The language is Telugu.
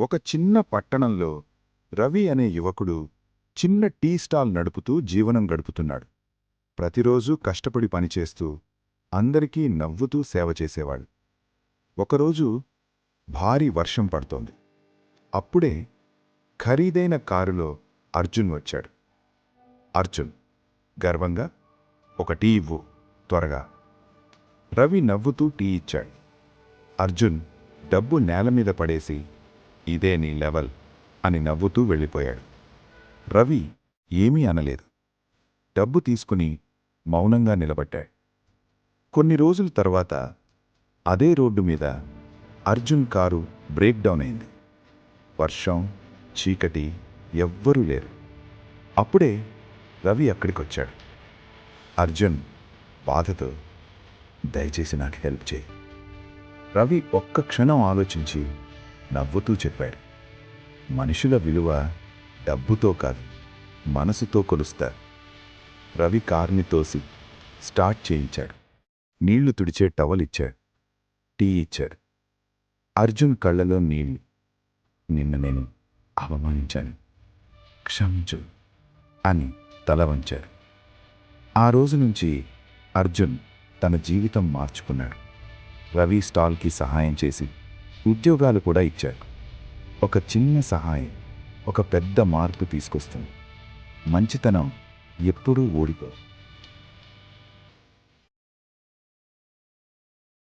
ఒక చిన్న పట్టణంలో రవి అనే యువకుడు చిన్న టీ స్టాల్ నడుపుతూ జీవనం గడుపుతున్నాడు. ప్రతిరోజూ కష్టపడి పనిచేస్తూ అందరికీ నవ్వుతూ సేవ చేసేవాడు. ఒకరోజు భారీ వర్షం పడుతోంది. అప్పుడే ఖరీదైన కారులో అర్జున్ వచ్చాడు. అర్జున్ గర్వంగా? ఒక టీ ఇవ్వు త్వరగా. రవి నవ్వుతూ టీ ఇచ్చాడు. అర్జున్ డబ్బు నేల మీద పడేసి ఇదే నీ లెవెల్ అని నవ్వుతూ వెళ్ళిపోయాడు. రవి ఏమీ అనలేదు. డబ్బు తీసుకుని మౌనంగా నిలబడ్డాడు. కొన్ని రోజుల తర్వాత అదే రోడ్డు మీద అర్జున్ కారు బ్రేక్ డౌన్ అయింది. వర్షం చీకటి ఎవ్వరూ లేరు. అప్పుడే రవి అక్కడికొచ్చాడు. అర్జున్ బాధతో దయచేసి నాకు హెల్ప్ చేయి. రవి ఒక్క క్షణం ఆలోచించి నవ్వుతూ చెప్పాడు మనుషుల విలువ డబ్బుతో కాదు మనసుతో కొలుస్తారు రవి కార్ని తోసి స్టార్ట్ చేయించాడు. నీళ్ళు తుడిచే టవల్ ఇచ్చాడు. టీ ఇచ్చాడు. అర్జున్ కళ్ళలో నీళ్ళు నిన్న నేను అవమానించాను. క్షమించు అని తల వంచాడు. ఆ రోజు నుంచి అర్జున్ తన జీవితం మార్చుకున్నాడు. రవి స్టాల్కి సహాయం చేసి ఉద్యోగాలు కూడా ఇచ్చారు. ఒక చిన్న సహాయం ఒక పెద్ద మార్పు తీసుకొస్తుంది. మంచితనం ఎప్పుడూ ఓడిపోదు.